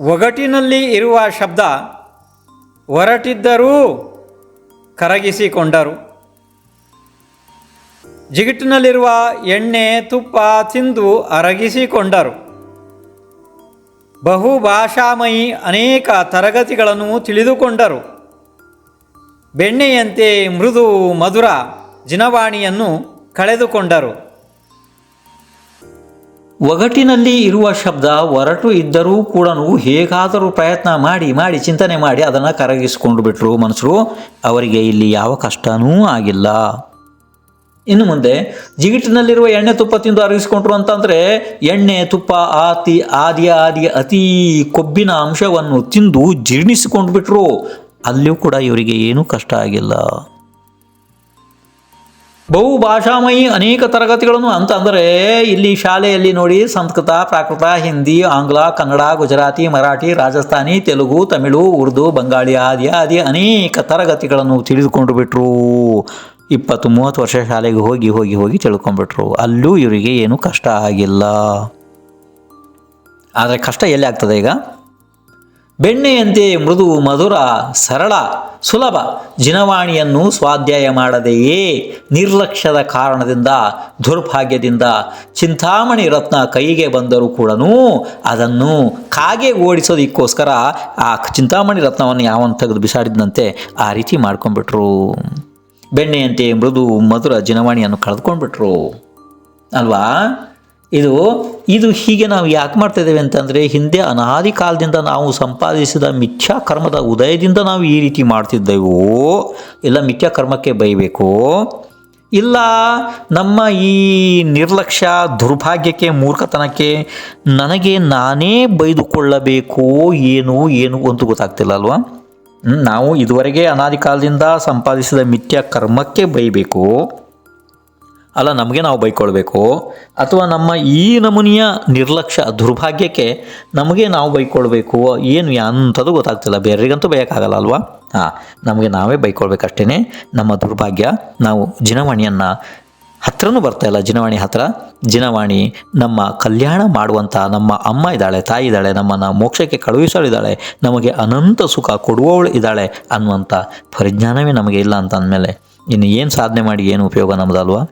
ಒಗಟಿನಲ್ಲಿ ಇರುವ ಶಬ್ದ ಹೊರಟಿದ್ದರೂ ಕರಗಿಸಿಕೊಂಡರು. ಜಿಗಿಟ್ಟಿನಲ್ಲಿರುವ ಎಣ್ಣೆ, ತುಪ್ಪ ತಿಂದು ಅರಗಿಸಿಕೊಂಡರು. ಬಹುಭಾಷಾಮಯಿ ಅನೇಕ ತರಗತಿಗಳನ್ನು ತಿಳಿದುಕೊಂಡರು. ಬೆಣ್ಣೆಯಂತೆ ಮೃದು ಮಧುರ ಜಿನವಾಣಿಯನ್ನು ಕಳೆದುಕೊಂಡರು. ಒಗಟಿನಲ್ಲಿ ಇರುವ ಶಬ್ದ ಒರಟು ಇದ್ದರೂ ಕೂಡ ಹೇಗಾದರೂ ಪ್ರಯತ್ನ ಮಾಡಿ ಮಾಡಿ, ಚಿಂತನೆ ಮಾಡಿ ಅದನ್ನು ಕರಗಿಸಿಕೊಂಡು ಬಿಟ್ರು ಮನುಷ್ಯರು, ಅವರಿಗೆ ಇಲ್ಲಿ ಯಾವ ಕಷ್ಟನೂ ಆಗಿಲ್ಲ. ಇನ್ನು ಮುಂದೆ, ಜಿಗಿಟಿನಲ್ಲಿರುವ ಎಣ್ಣೆ ತುಪ್ಪ ತಿಂದು ಅರಗಿಸಿಕೊಂಡ್ರು ಅಂತಂದರೆ, ಎಣ್ಣೆ, ತುಪ್ಪ, ಆತಿ ಆದಿ ಆದಿ ಅತಿ ಕೊಬ್ಬಿನ ಅಂಶವನ್ನು ತಿಂದು ಜೀರ್ಣಿಸಿಕೊಂಡು ಬಿಟ್ರು, ಅಲ್ಲಿಯೂ ಕೂಡ ಇವರಿಗೆ ಏನೂ ಕಷ್ಟ ಆಗಿಲ್ಲ. ಬಹು ಭಾಷಾಮಯಿ ಅನೇಕ ತರಗತಿಗಳನ್ನು ಅಂತ ಅಂದರೆ ಇಲ್ಲಿ ಶಾಲೆಯಲ್ಲಿ ನೋಡಿ ಸಂಸ್ಕೃತ, ಪ್ರಾಕೃತ, ಹಿಂದಿ, ಆಂಗ್ಲ, ಕನ್ನಡ, ಗುಜರಾತಿ, ಮರಾಠಿ, ರಾಜಸ್ಥಾನಿ, ತೆಲುಗು, ತಮಿಳು, ಉರ್ದು, ಬಂಗಾಳಿ ಆದಿ ಆದಿ ಅನೇಕ ತರಗತಿಗಳನ್ನು ತಿಳಿದುಕೊಂಡು ಬಿಟ್ರು. ಇಪ್ಪತ್ತು ಮೂವತ್ತು ವರ್ಷ ಶಾಲೆಗೆ ಹೋಗಿ ಹೋಗಿ ಹೋಗಿ ತಿಳ್ಕೊಂಡ್ಬಿಟ್ರು. ಅಲ್ಲೂ ಇವರಿಗೆ ಏನೂ ಕಷ್ಟ ಆಗಿಲ್ಲ. ಆದರೆ ಕಷ್ಟ ಎಲ್ಲಿ ಆಗ್ತದೆ ಈಗ? ಬೆಣ್ಣೆಯಂತೆ ಮೃದು, ಮಧುರ, ಸರಳ, ಸುಲಭ ಜಿನವಾಣಿಯನ್ನು ಸ್ವಾಧ್ಯಾಯ ಮಾಡದೆಯೇ? ನಿರ್ಲಕ್ಷ್ಯದ ಕಾರಣದಿಂದ, ದುರ್ಭಾಗ್ಯದಿಂದ ಚಿಂತಾಮಣಿ ರತ್ನ ಕೈಗೆ ಬಂದರೂ ಕೂಡ ಅದನ್ನು ಕಾಗೆ ಓಡಿಸೋದಕ್ಕೋಸ್ಕರ ಆ ಚಿಂತಾಮಣಿ ರತ್ನವನ್ನು ಯಾವನ್ನು ತೆಗೆದು ಬಿಸಾಡಿದಂತೆ ಆ ರೀತಿ ಮಾಡ್ಕೊಂಡ್ಬಿಟ್ರು. ಬೆಣ್ಣೆಯಂತೆ ಮೃದು, ಮಧುರ ಜಿನವಾಣಿಯನ್ನು ಕಳೆದುಕೊಂಡ್ಬಿಟ್ರು. ಅಲ್ವಾ? ಇದು ಇದು ಹೀಗೆ ನಾವು ಯಾಕೆ ಮಾಡ್ತಾ ಇದ್ದೇವೆ ಅಂತಂದರೆ, ಹಿಂದೆ ಅನಾದಿ ಕಾಲದಿಂದ ನಾವು ಸಂಪಾದಿಸಿದ ಮಿಥ್ಯಾ ಕರ್ಮದ ಉದಯದಿಂದ ನಾವು ಈ ರೀತಿ ಮಾಡ್ತಿದ್ದೆವು. ಇಲ್ಲ, ಮಿಥ್ಯಾ ಕರ್ಮಕ್ಕೆ ಬೈಬೇಕು. ಇಲ್ಲ, ನಮ್ಮ ಈ ನಿರ್ಲಕ್ಷ್ಯ, ದುರ್ಭಾಗ್ಯಕ್ಕೆ, ಮೂರ್ಖತನಕ್ಕೆ ನನಗೆ ನಾನೇ ಬೈದುಕೊಳ್ಳಬೇಕು, ಏನು ಏನು ಅಂತ ಗೊತ್ತಾಗ್ತಿಲ್ಲ ಅಲ್ವಾ? ನಾವು ಇದುವರೆಗೆ ಅನಾದಿ ಕಾಲದಿಂದ ಸಂಪಾದಿಸಿದ ಮಿಥ್ಯಾ ಕರ್ಮಕ್ಕೆ ಬೈಬೇಕು. ಅಲ್ಲ, ನಮಗೆ ನಾವು ಬೈಕೊಳ್ಬೇಕು? ಅಥವಾ ನಮ್ಮ ಈ ನಮೂನಿಯ ನಿರ್ಲಕ್ಷ್ಯ, ದುರ್ಭಾಗ್ಯಕ್ಕೆ ನಮಗೆ ನಾವು ಬೈಕೊಳ್ಬೇಕು? ಏನು ಅಂಥದ್ದು ಗೊತ್ತಾಗ್ತಿಲ್ಲ. ಬೇರೆಗಂತೂ ಬೈಯೋಕ್ಕಾಗಲ್ಲ ಅಲ್ವಾ? ಹಾಂ, ನಮಗೆ ನಾವೇ ಬೈಕೊಳ್ಬೇಕಷ್ಟೇ ನಮ್ಮ ದುರ್ಭಾಗ್ಯ, ನಾವು ಜಿನವಾಣಿಯನ್ನು ಹತ್ರನೂ ಇಲ್ಲ. ಜಿನವಾಣಿ ಹತ್ರ. ಜಿನವಾಣಿ ನಮ್ಮ ಕಲ್ಯಾಣ ಮಾಡುವಂಥ ನಮ್ಮ ಅಮ್ಮ ಇದ್ದಾಳೆ, ತಾಯಿ ಇದ್ದಾಳೆ, ನಮ್ಮನ್ನು ಮೋಕ್ಷಕ್ಕೆ ಕಳುಹಿಸಲಿದ್ದಾಳೆ ನಮಗೆ ಅನಂತ ಸುಖ ಕೊಡುವವಳು ಇದ್ದಾಳೆ ಅನ್ನುವಂಥ ಪರಿಜ್ಞಾನವೇ ನಮಗೆ ಇಲ್ಲ ಅಂತ ಅಂದಮೇಲೆ ಇನ್ನು ಏನು ಸಾಧನೆ ಮಾಡಿ, ಏನು ಉಪಯೋಗ ನಮ್ಮದಲ್ವಾ